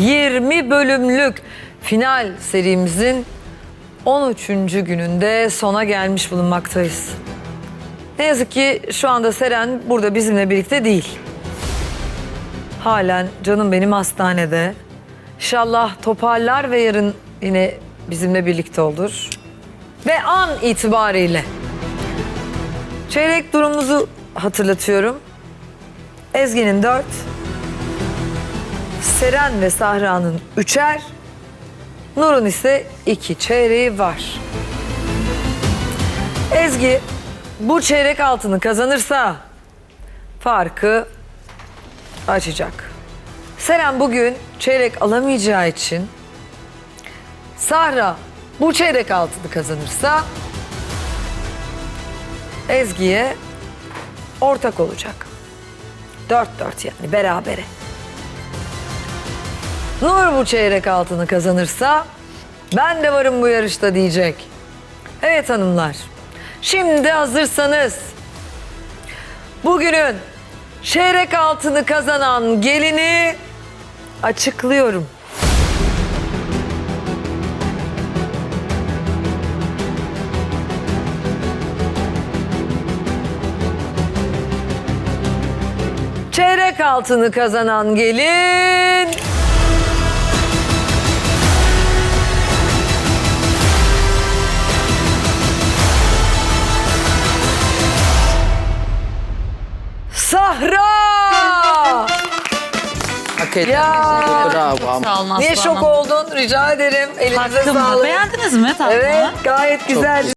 20 bölümlük final serimizin 13. gününde sona gelmiş bulunmaktayız. Ne yazık ki şu anda Seren burada bizimle birlikte değil. Halen canım benim hastanede. İnşallah toparlar ve yarın yine bizimle birlikte olur. Ve an itibariyle çeyrek durumumuzu hatırlatıyorum. Ezgi'nin dört, Seren ve Sahra'nın üçer, Nur'un ise iki çeyreği var. Ezgi bu çeyrek altını kazanırsa farkı açacak. Seren bugün çeyrek alamayacağı için Sahra bu çeyrek altını kazanırsa Ezgi'ye ortak olacak. Dört dört yani berabere. Nur bu çeyrek altını kazanırsa ben de varım bu yarışta diyecek. Evet hanımlar. Şimdi hazırsanız bugünün çeyrek altını kazanan gelini açıklıyorum. Çeyrek altını kazanan gelin... Sahra! Hak ettim. Ya. Bravo ama. Sağ olun Niye Aslı şok Hanım. oldun? Rica ederim. Elinize Hakkım mı? sağlık. Beğendiniz mi tatlımı? Evet, gayet güzel.